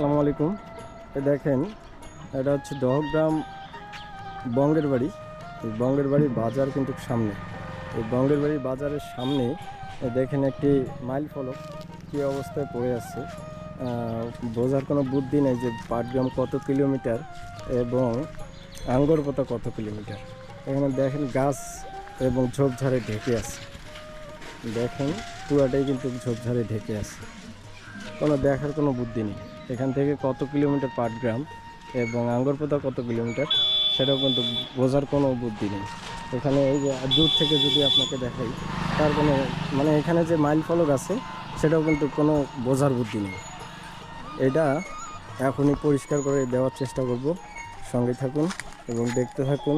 আলাইকুম। এ দেখেন, এটা হচ্ছে দহগ্রাম বঙ্গের বাড়ি। এই বঙ্গের বাড়ির বাজার কিন্তু সামনে। এই বঙ্গের বাড়ির বাজারের সামনে দেখেন একটি মাইল ফলক কী অবস্থায় পড়ে আছে। বোঝার কোনো বুদ্ধি নেই যে পাটগ্রাম কত কিলোমিটার এবং আঙ্গরপোতা কত কিলোমিটার। এখানে দেখেন গাছ এবং ঝোপঝাড়ে ঢেকে আছে। দেখেন, পুরাটাই কিন্তু ঝোপঝাড়ে ঢেকে আছে। কোনো দেখার কোনো বুদ্ধি নেই। এখান থেকে কত কিলোমিটার পাট গ্রাম এবং আঙ্গরপোতা কত কিলোমিটার, সেটাও কিন্তু বোঝার কোনো বুদ্ধি নেই। এখানে এই যে দূর থেকে যদি আপনাকে দেখাই, তার কোনো মানে এখানে যে মাইল ফলক আছে, সেটাও কিন্তু কোনো বোঝার বুদ্ধি নেই। এটা এখনই পরিষ্কার করে দেওয়ার চেষ্টা করব। সঙ্গে থাকুন এবং দেখতে থাকুন।